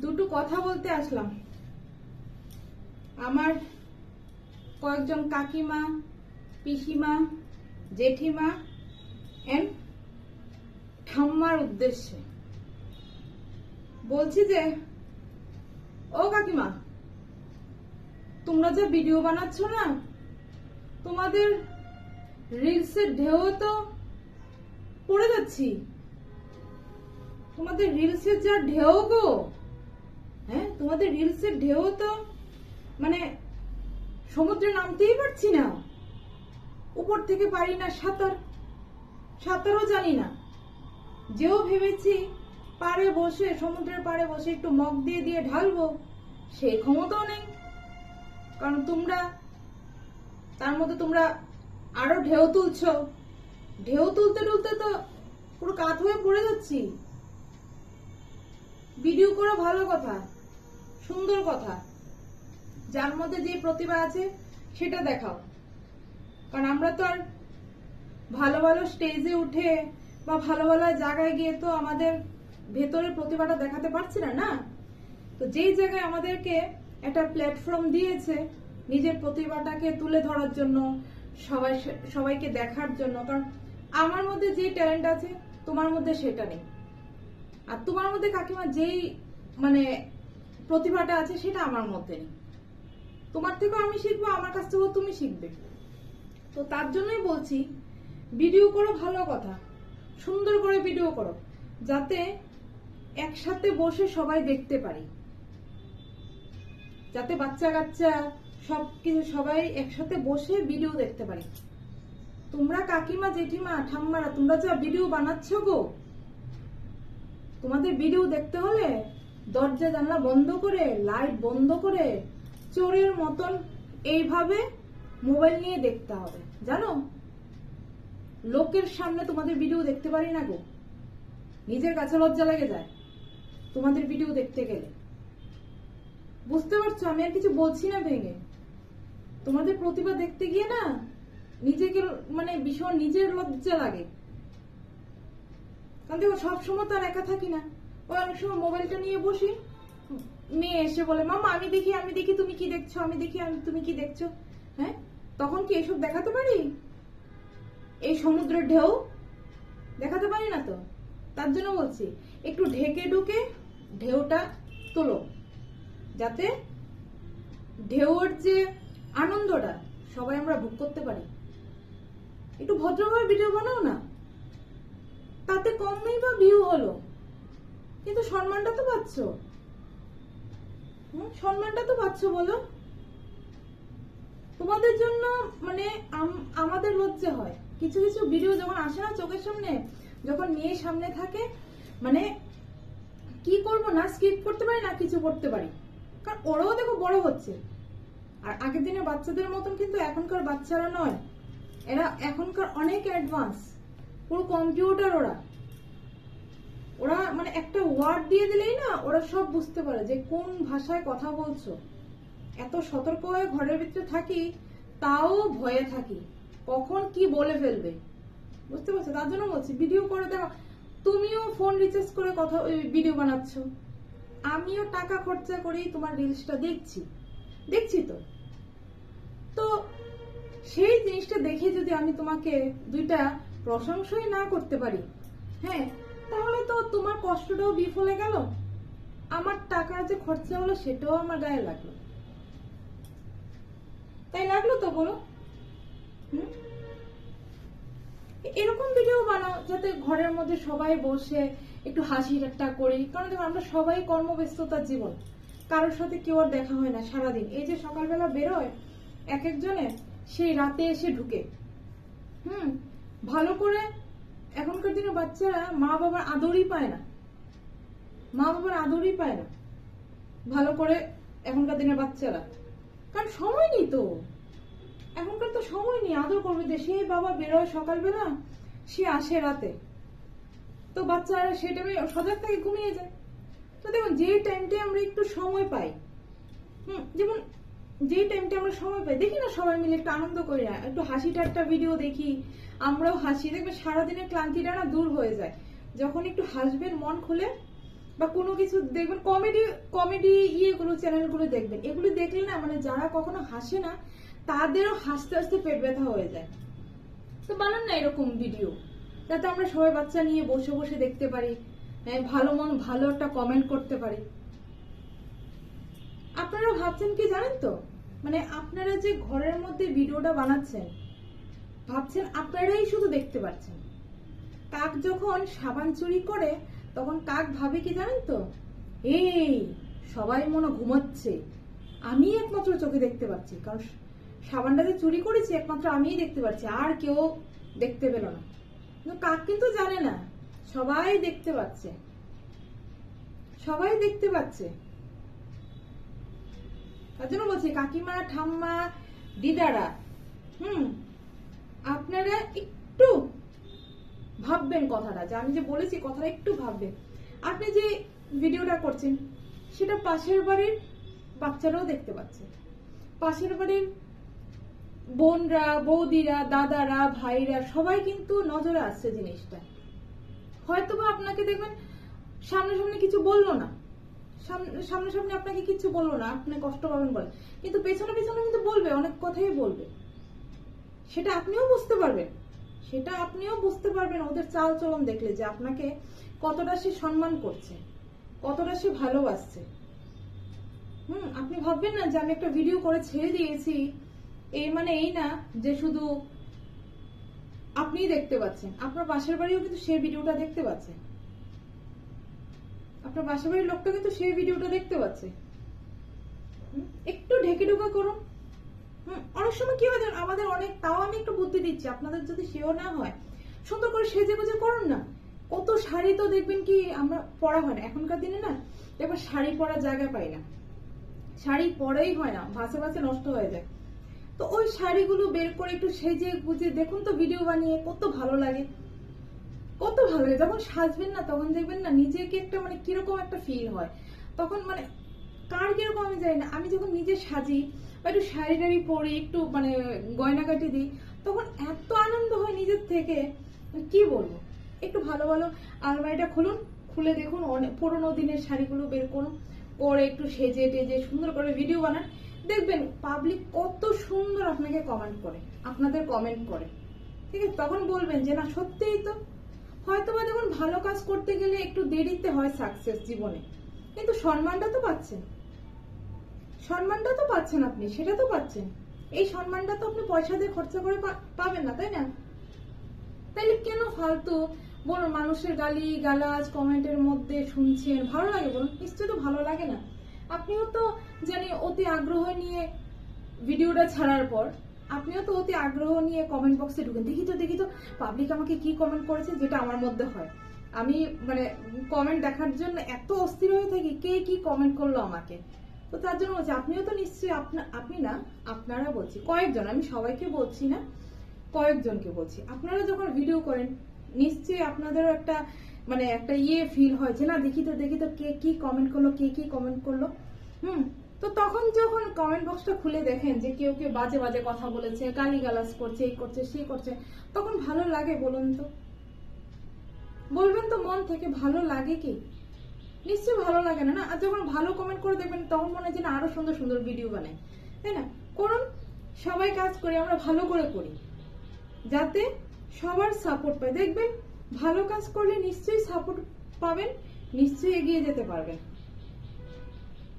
দুটো কথা বলতে আসলাম। আমার কয়েকজন কাকিমা, পিসিমা, জেঠিমা এন্ড ঠাম্মার উদ্দেশ্যে। বলছি যে, ও কাকিমা, তোমরা যে ভিডিও বানাচ্ছ না, তোমাদের রিলসের ঢেউ তো পড়ে যাচ্ছি। তোমাদের রিলসের যা ঢেউ গো হ্যাঁ তোমাদের রিলসের ঢেউ তো মানে সমুদ্রে নামতেই পারছি না। উপর থেকে পারি না সাঁতার, সাঁতারও জানি না। যেও ভেবেছি পাড়ে বসে, সমুদ্রের পাড়ে বসে একটু মগ দিয়ে দিয়ে ঢালবো সেই ক্ষমতাও নেই। কারণ তোমরা, তার মধ্যে তোমরা আরও ঢেউ তুলছো। ঢেউ তুলতে তুলতে তো পুরো কাত হয়ে পড়ে যাচ্ছি। ভিডিও করা ভালো কথা। সুন্দর কথা। যার মধ্যে যে প্রতিভা আছে, সেটা দেখাও। কারণ আমরা তো আর ভালো ভালো স্টেজে উঠে বা ভালো ভালো জায়গায় গিয়ে তো আমাদের ভেতরের প্রতিভাটা দেখাতে পারছি না না? তো যেই জায়গায় আমাদেরকে একটা প্ল্যাটফর্ম দিয়েছে, নিজের প্রতিভাটাকে তুলে ধরার জন্য, সবাই সবাইকে দেখার জন্য, কারণ আমার মধ্যে যে ট্যালেন্ট আছে, তোমার মধ্যে সেটা নেই। আর তোমার মধ্যে কাকিমা যেই মানে প্রতিভাটা আছে সেটা আমার মধ্যে নেই। তোমার থেকেও আমি শিখব, আমার কাছ থেকেও তুমি শিখবে। তো তার জন্যই বলছি ভিডিও করো ভালো কথা, সুন্দর করে ভিডিও করো, যাতে একসাথে বসে সবাই দেখতে পারি। যাতে বাচ্চা কাচ্চা সব কিছু, সবাই একসাথে বসে ভিডিও দেখতে পারি। তোমরা কাকিমা, জেঠিমা, ঠাম্মারা, তোমরা যা ভিডিও বানাচ্ছ গো, তোমাদের ভিডিও দেখতে হলে দরজা জানলা বন্ধ করে লাইট বন্ধ করে চোরের মতন এইভাবে মোবাইল নিয়ে দেখতে হবে, জানো? লোকের সামনে তোমাদের ভিডিও দেখতে পারি না গো। নিজের কাছে লজ্জা লেগে যায় তোমাদের ভিডিও দেখতে গেলে। বুঝতে পারছ? আমি আর কিছু বলছি না ভেঙে। তোমাদের প্রতিভা দেখতে গিয়ে না নিজেকে মানে ভীষণ নিজের লজ্জা লাগে। কারণ দেখো, সবসময় তো আর একা থাকি না। অনেক সময় মোবাইলটা নিয়ে বসি। মেয়ে এসে বলে, মামা, আমি দেখি আমি দেখি, তুমি কি দেখছ? আমি দেখি, আমি, তুমি কি দেখছ? হ্যাঁ? তখন কি এসব দেখাতে পারি? এই সমুদ্রের ঢেউ দেখাতে পারি না তো? তার জন্য বলছি, একটু ঢেকে ঢুকে ঢেউটা তোলো, যাতে ঢেউর যে আনন্দটা সবাই আমরা ভোগ করতে পারি। একটু ভদ্রভাবে ভিডিও বানাও না। তাতে কম নেই বা ভিউ হলো? কিন্তু সম্মানটা তো পাচ্ছ। সম্মানটা তো পাচ্ছ বলো। তোমাদের জন্য মানে আমাদের লজ্জা হয়। কিছু কিছু ভিডিও যখন আসে না চোখের সামনে, যখন মেয়ে সামনে থাকে মানে কি করব না স্কিপ করতে পারি না, কিছু করতে পারি। কারণ ওরাও দেখো বড় হচ্ছে। আর আগের দিনের বাচ্চাদের মতন কিন্তু এখনকার বাচ্চারা নয়। এরা এখনকার অনেক অ্যাডভান্স পুরো কম্পিউটার ওরা। ওরা মানে একটা ওয়ার্ড দিয়ে দিলেই না ওরা সব বুঝতে পারে যে কোন ভাষায় কথা বলছো। এত সতর্ক হয়ে ঘরের ভিতরে থাকি, তাও ভয়ে থাকি। কখন কি বলে ফেলবে? বুঝতে পারছ? তার জন্য বলছি ভিডিও করে দেখো তুমিও ফোন রিচার্জ করে কথা ভিডিও বানাচ্ছ। আমিও টাকা খরচা করেই তোমার রিলসটা দেখছি। দেখছি তো। তো সেই জিনিসটা দেখে যদি আমি তোমাকে দুইটা প্রশংসাই না করতে পারি হ্যাঁ তোমার কষ্টটাও বিফলে গেল? আমার টাকা যে খরচা হলো সেটাও আমার গায়ে লাগল। তাই লাগল তো বলো? এরকম ভিডিও বানাও, যাতে ঘরের মধ্যে সবাই বসে একটু হাসি ঠাট্টা করি। কারণ দেখো, আমরা সবাই কর্মব্যস্ততার জীবন। কারোর সাথে কেউ আর দেখা হয় না সারাদিন। এই যে সকালবেলা বেরোয়, এক একজনে সেই রাতে এসে ঢুকে। হুম? ভালো করে এখনকার দিনে বাচ্চারা মা বাবার আদরই পায় না। মা বাবার আদরই পায় না। ভালো করে এখনকার দিনের বাচ্চারা। কারণ সময় নেই তো। এখনকার তো সময় নেই। আদর করবে যে, সে বাবা বেরোয় সকালবেলা, সে আসে রাতে। তো বাচ্চারা সেই টাইমে সজাগ থাকে, ঘুমিয়ে যায়। তো দেখুন, যে টাইমটা আমরা একটু সময় পাই, হুম, যেমন যে টাইমটা আমরা সময় পাই দেখি না সবাই মিলে একটু আনন্দ করি না একটু হাসি ঠাট্টা ভিডিও দেখি আমরাও হাসি দেখবে সারাদিনের ক্লান্তিটা না দূর হয়ে যায়। যখন একটু হাসবেন মন খুলে বা কোনো কিছু দেখবেন কমেডি কমেডি ইয়েগুলো চ্যানেলগুলো দেখবেন এগুলো দেখলে না মানে যারা কখনো হাসে না তাদেরও হাসতে হাসতে পেট ব্যথা হয়ে যায়। তো বানান না এরকম ভিডিও যাতে আমরা সবাই বাচ্চা নিয়ে বসে বসে দেখতে পারি হ্যাঁ, ভালো মন ভালো একটা কমেন্ট করতে পারি। আপনারা ভাবছেন কি জানেন তো? মানে আপনারা যে ঘরের মধ্যে ভিডিওটা বানাচ্ছেন, ভাবছেন আপনারাই শুধু দেখতে পাচ্ছেন। কাক যখন সাবান চুরি করে, তখন কাক ভাবে কি জানেন তো? এই, সবাই মনে ঘুমাচ্ছে। আমি একমাত্র চোখে দেখতে পাচ্ছি, কারণ সাবানটা যে চুরি করেছি, একমাত্র আমিই দেখতে পাচ্ছি, আর কেউ দেখতে পেল না। কিন্তু কাক কিন্তু জানে না, সবাই দেখতে পাচ্ছে। সবাই দেখতে পাচ্ছে। তার জন্য বলছি, কাকিমা, ঠাম্মা, দিদারা, হুম, আপনারা একটু ভাববেন কথাটা, যে আমি যে বলেছি কথাটা একটু ভাববেন। আপনি যে ভিডিওটা করছেন, সেটা পাশের বাড়ির বাচ্চারাও দেখতে পাচ্ছে। পাশের বাড়ির বোনরা, বৌদিরা, দাদারা, ভাইরা, সবাই কিন্তু নজরে আসছে জিনিসটা। হয়তোবা আপনাকে দেখবেন সামনে কিছু বলল না। সামনে সামনে আপনাকে কিছু বলল না, আপনি কষ্ট পাবেন বলে। কিন্তু পেছনে পেছনে কিন্তু বলবে, অনেক কথাই বলবে। সেটা আপনিও বুঝতে পারবেন। সেটা আপনিও বুঝতে পারবেন ওদের চাল চলন দেখলে যে আপনাকে কতটা সে সম্মান করছে, কতটা সে ভালোবাসছে। হুম, আপনি ভাববেন না যে আমি একটা ভিডিও করে ছেড়ে দিয়েছি। এই মানে এই না যে শুধু আপনিই দেখতে পাচ্ছেন। আপনার পাশের বাড়িও কিন্তু সেই ভিডিওটা দেখতে পাচ্ছে। আপনার পাশের বাড়ির লোকটা কিন্তু সেই ভিডিওটা দেখতে পাচ্ছে। একটু ঢেকে ঢুকা করুন। অনেক সময় কি হয় আমাদের অনেক তাও আমি একটু বুদ্ধি দিচ্ছি, আপনাদের যদি সেও না হয়। সুন্দর করে সেজে গুজে করুন না। কত শাড়ি তো দেখবেন কি আমরা পরা হয় না। এখনকার দিনে না, এবার শাড়ি পরার জায়গা পাই না। শাড়ি পরেই হয় না, ভাসে ভাসে নষ্ট হয়ে যায়। তো ওই শাড়িগুলো বের করে একটু সেজে গুজে দেখুন তো, ভিডিও বানিয়ে কত ভালো লাগে। কত ভালো লাগে। যখন সাজবেন না, তখন দেখবেন না নিজেকে একটা মানে কীরকম একটা ফিল হয়। তখন মানে কার কীরকম আমি জানি না। আমি যখন নিজে সাজি বা একটু শাড়ি টাড়ি পরি একটু মানে গয়না কাটি দিই, তখন এত আনন্দ হয় নিজের থেকে। কি বলব? একটু ভালো ভালো আলমারিটা খুলুন, খুলে দেখুন অনেক পুরোনো দিনের শাড়িগুলো বের করুন, করে একটু সেজে টেজে সুন্দর করে ভিডিও বানান। দেখবেন পাবলিক কত সুন্দর আপনাকে কমেন্ট করে, আপনাদের কমেন্ট করে। ঠিক আছে? তখন বলবেন যে, না, সত্যিই তো হয়তো বা দেখুন ভালো কাজ করতে গেলে একটু দেরিতে হয় সাকসেস জীবনে। কিন্তু সম্মানটা তো পাচ্ছেন। সম্মানটা তো পাচ্ছেন আপনি, সেটা তো পাচ্ছেন। এই সম্মানটা তো আপনি পয়সা দিয়ে খরচা করে পাবেন না, তাই না? তাইলে কেন ফালতু? বলুন, মানুষের গালি, গালাজ কমেন্টের মধ্যে শুনছেন, ভালো লাগে বলুন, নিশ্চয়ই তো ভালো লাগে না। আপনিও তো জানি অতি আগ্রহ নিয়ে ভিডিওটা ছাড়ার পর আপনিও তো অতি আগ্রহ নিয়ে কমেন্ট বক্সে ঢুকেন। দেখি তো দেখি তো পাবলিক আমাকে কি কমেন্ট করেছে যেটা আমার মধ্যে হয়। আমি মানে কমেন্ট দেখার জন্য এত অস্থির হয়ে থাকি, কে কি কমেন্ট করল আমাকে? তো তার জন্য বলছি, আপনিও তো নিশ্চয়ই আপনা না, আপনারা বলছি, কয়েকজন, আমি সবাইকে বলছি না, কয়েকজনকে বলছি, আপনারা যখন ভিডিও করেন, নিশ্চয়ই আপনাদেরও একটা মানে একটা ইয়ে ফিল হয় যে, না, দেখি তো দেখি তো, কে কি কমেন্ট করল, কে কি কমেন্ট করল? হুম তো তখন যখন কমেন্ট বক্সটা খুলে দেখেন যে কেউ কেউ বাজে বাজে কথা বলেছে গালি গালাজ করছে, এই করছে সেই করছে, তখন ভালো লাগে বলুন তো? বলবেন তো মন থেকে ভালো লাগে কি? নিশ্চয়ই ভালো লাগে না না? আর যখন ভালো কমেন্ট করে দেখবেন, তখন মনে হয় যে আরও সুন্দর সুন্দর ভিডিও বানায়। তাই না? করুন, সবাই কাজ করি, আমরা ভালো করে করি। যাতে সবার সাপোর্ট পায়। দেখবেন, ভালো কাজ করলে নিশ্চয়ই সাপোর্ট পাবেন, নিশ্চয়ই এগিয়ে যেতে পারবেন।